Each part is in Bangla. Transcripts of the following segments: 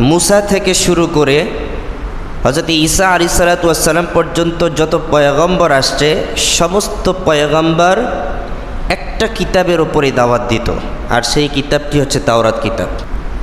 মুসা থেকে শুরু করে হজরত ঈসা আলি সালাতাম পর্যন্ত যত পয়গম্বর আসছে, সমস্ত পয়গম্বর একটা কিতাবের ওপরে দাওয়াত দিত। আর সেই কিতাবটি হচ্ছে তাওরাত কিতাব।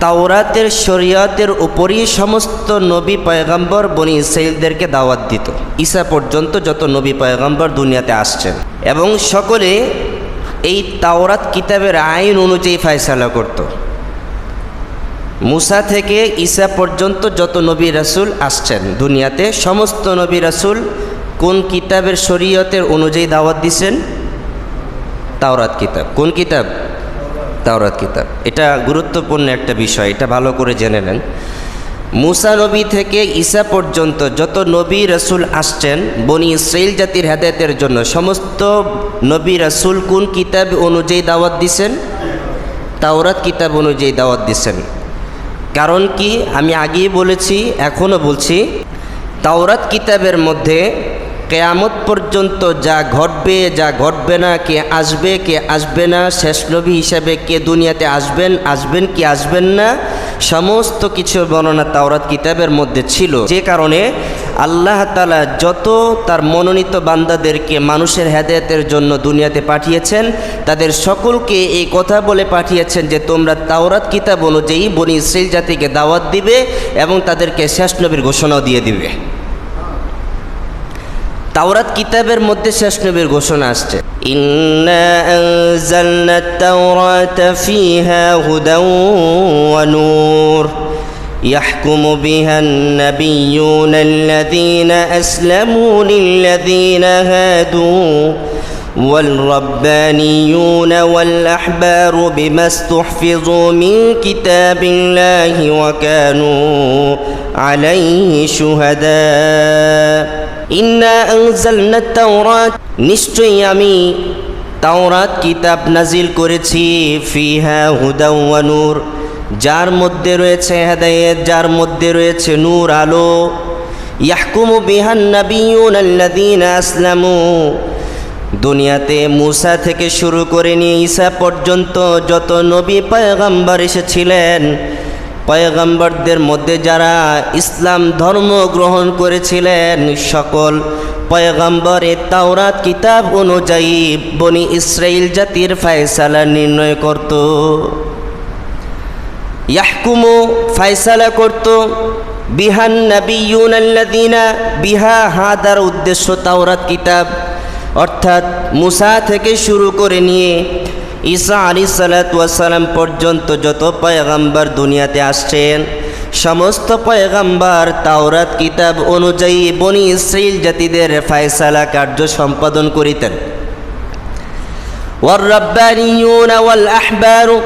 তাওরাতের শরীয়তের উপরই সমস্ত নবী পয়গম্বর বনি ইসরাইলদেরকে দাওয়াত দিত। ঈসা পর্যন্ত যত নবী পয়গম্বর দুনিয়াতে আসছেন। এবং সকলে এই তাওরাত কিতাবের আইন অনুযায়ী ফায়সালা করত। মুসা থেকে ঈসা পর্যন্ত যত নবী রাসুল আসছেন দুনিয়াতে, সমস্ত নবী রাসুল কোন কিতাবের শরীয়তের অনুযায়ী দাওয়াত দিছেন? তাওরাত কিতাব। কোন কিতাব? তাওরাত কিতাব। এটা গুরুত্বপূর্ণ একটা বিষয়, এটা ভালো করে জেনে নেন। মুসা নবী থেকে ঈসা পর্যন্ত যত নবী রসুল আসছেন, বনি ইসরাইল জাতির হেদায়তের জন্য সমস্ত নবী রসুল কোন কিতাব অনুযায়ী দাওয়াত দিছেন? তাওরাত কিতাব অনুযায়ী দাওয়াত দিছেন। কারণ কি? আমি আগেই বলেছি, এখনও বলছি, তাওরাত কিতাবের মধ্যে কেয়ামত পর্যন্ত যা ঘটবে যা ঘটবে না, কে আসবে কে আসবে না, শেষ নবী হিসাবে কে দুনিয়াতে আসবেন আসবেন কি আসবেন না, সমস্ত কিছু বর্ণনা তাওরাত কিতাবের মধ্যে ছিল। যে কারণে আল্লাহ তালা যত তার মনোনীত বান্দাদেরকে মানুষের হেদায়তের জন্য দুনিয়াতে পাঠিয়েছেন, তাদের সকলকে এই কথা বলে পাঠিয়েছেন যে তোমরা তাওরাত কিতাব অনুযায়ী বনি ইসরাইল জাতিকে দাওয়াত দিবে এবং তাদেরকে শেষ নবীর ঘোষণাও দিয়ে দিবে। তাওরাত কিতাবের মধ্যে শেষ নবীর ঘোষণা আসছে। ইন্না يحكم بها النبيون الذين أسلموا للذين هادوا والربانيون والأحبار بما استحفظوا من كتاب الله وكانوا عليه شهداء ইন্না আনজালনা তাওরাত নিশ্চয়ই আমি তাওরাত কিতাব নাজিল করেছি ফিহা হুদা ওয়া নূর যার মধ্যে রয়েছে হেদায়েত, যার মধ্যে রয়েছে নূর আলো। ইয়াহকুমু বিহান আল্লাযীনা আসলামু। দুনিয়াতে মুসা থেকে শুরু করে নিয়ে ঈসা পর্যন্ত যত নবী পয়গম্বর এসেছিলেন, পয়গম্বরদের মধ্যে যারা ইসলাম ধর্ম গ্রহণ করেছিলেন, সকল পয়গম্বর তাওরাত কিতাব অনুযায়ী বনি ইসরাইল জাতির ফায়সালা নির্ণয় করত। ইয়াহকুমু ফায়সালা করত, বিহান নবিয়ুন আল্লাদিনা বিহা হাদার উদ্দেশ্য তাওরাত কিতাব। অর্থাৎ মুসা থেকে শুরু করে নিয়ে ঈসা আলী সালাতাম পর্যন্ত যত পয়গাম্বার দুনিয়াতে আসছেন, সমস্ত পয়গাম্বার তাওরাত কিতাব অনুযায়ী বনি ইসরাইল জাতিদের ফায়সালা কার্য সম্পাদন করিতেন। ওয়ার ওয়াল আহবারু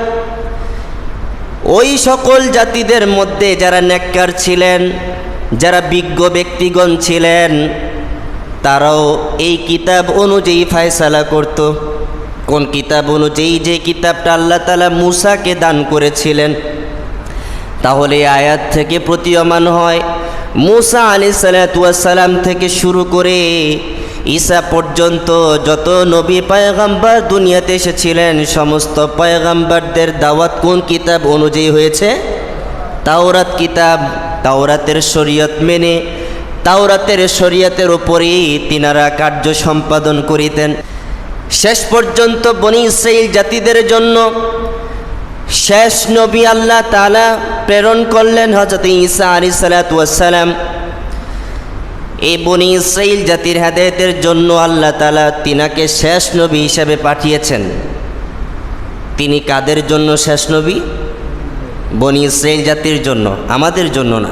ওই সকল জাতিদের মধ্যে যারা নেককার ছিলেন, যারা বিজ্ঞ ব্যক্তিগণ ছিলেন, তারাও এই কিতাব অনুযায়ী ফায়সালা করত। কোন কিতাব অনুযায়ী যে কিতাবটা আল্লাহ তালা মুসাকে দান করেছিলেন, তাহলে আয়াত থেকে প্রতীয়মান হয়। মুসা আলি সালাতাম থেকে শুরু করে ঈসা পর্যন্ত যত নবী পায়গাম্বার দুনিয়াতে এসেছিলেন, সমস্ত পায়গাম্বারদের দাওয়াত কোন কিতাব অনুযায়ী হয়েছে? তাওরাত কিতাব, তাওরাতের শরীয়ত মেনে, তাওরাতের শরীয়তের ওপরেই তিনারা কার্য সম্পাদন করিতেন। শেষ পর্যন্ত বনি ইসরাইল জাতিদের জন্য শেষ নবী আল্লাহ তালা প্রেরণ করলেন হজরত ঈসা আলী সালাতাম এই বনি ইসরাইল জাতির হেদায়তের জন্য আল্লাহ তালা তিনাকে শেষ নবী হিসাবে পাঠিয়েছেন। তিনি কাদের জন্য শেষ নবী? বনি ইসরাইল জাতির জন্য, আমাদের জন্য না।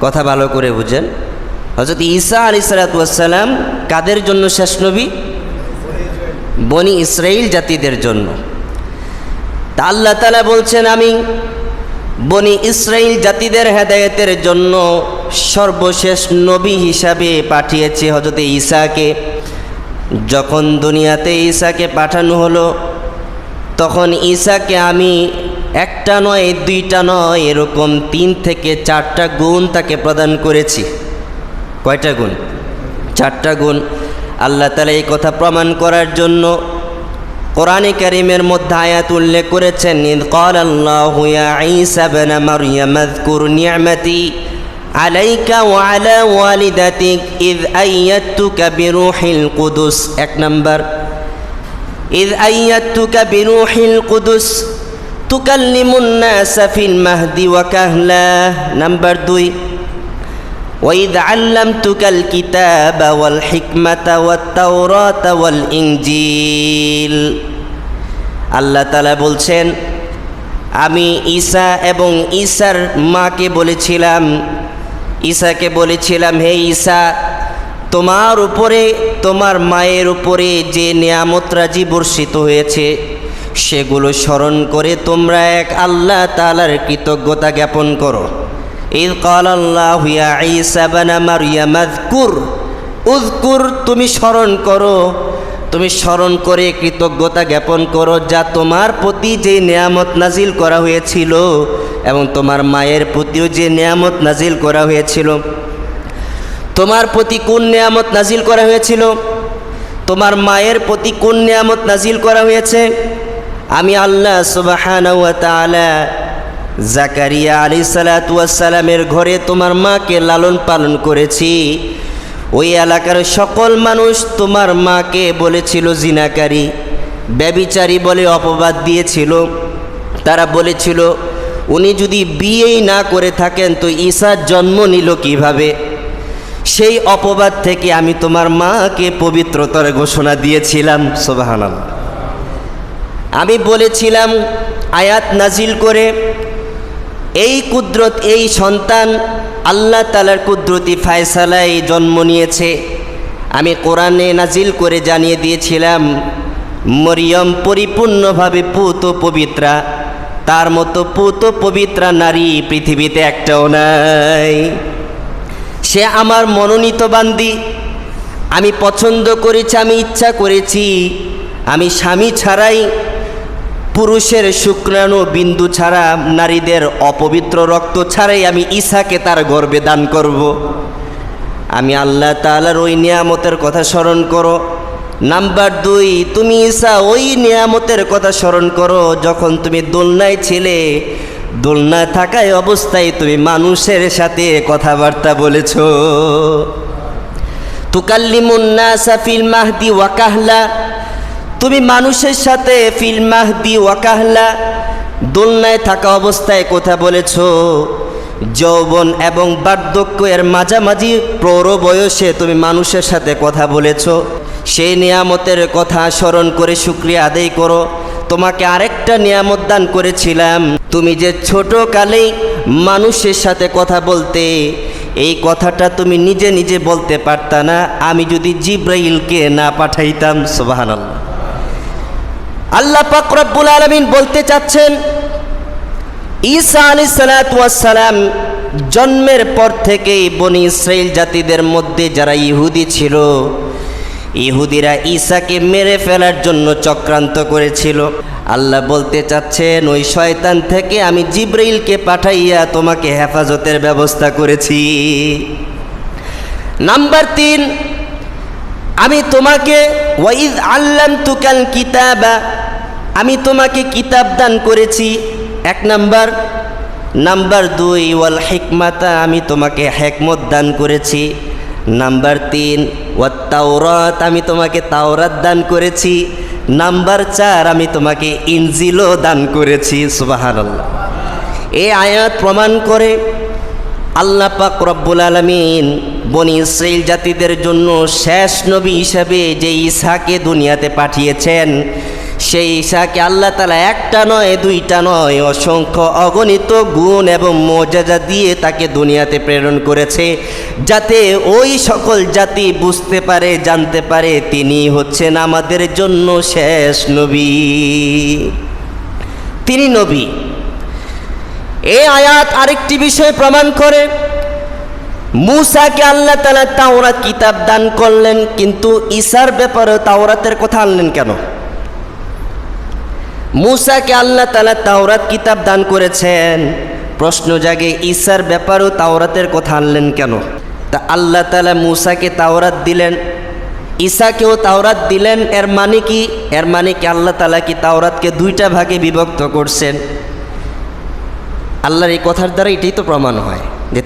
কথা ভালো করে বুঝেন। হজরত ঈসা আলী সালাতাম কাদের জন্য শেষ নবী? বনি ইসরাইল জাতিদের জন্য। তা আল্লাহ তালা বলছেন, আমি বনি ইসরাইল জাতিদের হেদায়তের জন্য সর্বশেষ নবী হিসাবে পাঠিয়েছে হজরত ঈশাকে যখন দুনিয়াতে ঈশাকে পাঠানো হলো, তখন ঈশাকে আমি একটা নয়, দুইটা নয়, এরকম তিন থেকে চারটা গুণ তাকে প্রদান করেছি। কয়টা গুণ? চারটা গুণ। আল্লাহ তালা এই কথা প্রমাণ করার জন্য কোরআনে করিমের মধ্যে আয়াত উল্লেখ করেছেন, ইদ কল আল্লাহ ইসা বেনা মারিয়ামাদ কুর নিয়ামাতি عليك وعلى والدتك إذ أيدتك بروح القدس এক নম্বর إذ أيدتك بروح القدس تكلم الناس في المهد وكهلا نمبر দুই وإذ علمتك الكتاب والحكمة والتوراة والإنجيل আল্লাহ তালা বলছেন আমি ঈসা এবং ঈসার মাকে বলেছিলাম ঈসাকে বলেছিলাম, হে ঈসা তোমার উপরে, তোমার মায়ের উপরে যে নিয়ামত রাজি বর্ষিত হয়েছে, সেগুলো স্মরণ করে তোমরা এক আল্লাহ তালার কৃতজ্ঞতা জ্ঞাপন করো। ঈদ কাল আল্লাহ ঈসা বানা মারিয়াম, আযকুর, উযকুর, তুমি স্মরণ করো, তুমি স্মরণ করে কৃতজ্ঞতা জ্ঞাপন করো যা তোমার প্রতি যে নিয়ামত নাজিল করা হয়েছিল এবং তোমার মায়ের প্রতিও যে নিয়ামত নাজিল করা হয়েছিল, তোমার প্রতি কোন নিয়ামত নাজিল করা হয়েছিল? তোমার মায়ের প্রতি কোন নিয়ামত নাজিল করা হয়েছে? আমি আল্লাহ সুবাহানা জাকারিয়া আলী সালাতামের ঘরে তোমার মাকে লালন পালন করেছি। ওই এলাকার সকল মানুষ তোমার মাকে বলেছিল জিনাকারী, ব্যবিচারী বলে অপবাদ দিয়েছিল। তারা বলেছিল উনি যদি বিয়েই না করে থাকেন, তো ঈশার জন্ম নিল কীভাবে? সেই অপবাদ থেকে আমি তোমার মাকে পবিত্রতার ঘোষণা দিয়েছিলাম সোবাহানাল আমি বলেছিলাম, আয়াত নাজিল করে, এই কুদরত, এই সন্তান আল্লাহ তালার কুদরতি ফায়সালায় জন্ম নিয়েছে। আমি কোরআনে নাজিল করে জানিয়ে দিয়েছিলাম, মরিয়ম পরিপূর্ণভাবে পুত পবিত্রা। তার মতো পুত পবিত্রা নারী পৃথিবীতে একটাও নাই। সে আমার মনোনীত বান্দি। আমি পছন্দ করেছি, আমি ইচ্ছা করেছি। আমি স্বামী ছাড়াই, পুরুষের শুক্রাণু বিন্দু ছাড়া নারীদের অপবিত্র রক্ত ছাড়াই আমি ঈশাকে তার গর্বে দান করব। আমি আল্লাহ তালার ওই নিয়ামতের কথা স্মরণ করো। নাম্বার দুই, তুমি ঈশা ওই নিয়ামতের কথা স্মরণ করো, যখন তুমি দোলনায় ছিলে। দোলনায় থাকায় অবস্থায় তুমি মানুষের সাথে কথাবার্তা বলেছ। তুকাল্লিমুন্না সাফিল মাহদি ওয়াকাহলা তুমি মানুষের সাথে ফিল মাহদি ওয়াকাহলা দোলনায় থাকা অবস্থায় কথা বলেছ। যৌবন এবং বার্ধক্য এর মাঝামাঝি প্রৌঢ় বয়সে তুমি মানুষের সাথে কথা বলেছ। সেই নিয়ামতের কথা স্মরণ করে শুক্রিয়া আদায় করো। তোমাকে আরেকটা নিয়ামত দান করেছিলাম। তুমি যে ছোট কালেই মানুষের সাথে কথা বলতে, এই কথাটা তুমি নিজে নিজে বলতে পারতা না। আমি যদি জিব্রাইলকে না পাঠাইতাম, সুবহানাল্লাহ। আল্লাহ পাক রব্বুল আলমিন বলতে চাচ্ছেন ঈসা আলী সালাম জন্মের পর থেকেই বনি ইসরায়েল জাতিদের মধ্যে যারা ইহুদি ছিল, ইহুদিরা ঈসাকে মেরে ফেলার জন্য চক্রান্ত করেছিল। আল্লাহ বলতে চাচ্ছেন, ওই শয়তান থেকে আমি জিব্রাইলকে পাঠাইয়া তোমাকে হেফাজতের ব্যবস্থা করেছি। নাম্বার তিন, আমি তোমাকে ওয়াইদ আল্লাম তুকাল কিতাবা, আমি তোমাকে কিতাব দান করেছি। এক নাম্বার নাম্বার দুই, ওয়াল হিকমাতা, আমি তোমাকে হেকমত দান করেছি। নাম্বার তিন, ওয়াত তাওরাত, আমি তোমাকে তাওরাত দান করেছি। নাম্বার চার, আমি তোমাকে ইনজিলও দান করেছি সুবাহান আল্লাহ এই আয়াত প্রমাণ করে আল্লাহ পাক রব্বুল আলমিন বনি ইসরাইল জাতিদের জন্য শেষ নবী হিসাবে যে ঈশাকে দুনিয়াতে পাঠিয়েছেন সেই ঈশাকে আল্লাহ তালা একটা নয়, দুইটা নয়। অসংখ্য অগণিত গুণ এবং মর্যাদা দিয়ে তাকে দুনিয়াতে প্রেরণ করেছে, যাতে ওই সকল জাতি বুঝতে পারে, জানতে পারে তিনি হচ্ছেন আমাদের জন্য শেষ নবী। তিনি নবী। এই আয়াত আরেকটি বিষয় প্রমাণ করে, মুসাকে আল্লাহ তালা তাওরাত কিতাব দান করলেন, কিন্তু ঈশার ব্যাপারে তাওরাতের কথা আনলেন কেন? মুসাকে আল্লাহ তালা তাওরাত কিতাব দান করেছেন। প্রশ্ন জাগে ঈশার ব্যাপারেও তাওরাতের কথা আনলেন কেন? তা আল্লাহ তালা মুসাকে তাওরাত দিলেন। ঈসাকেও তাওরাত দিলেন, এর মানে কি? এর মানে কি আল্লাহ তালা কি তাওরাতকে দুইটা ভাগে বিভক্ত করছেন? আল্লাহর এই কথার দ্বারা এটাই তো প্রমাণ হয়।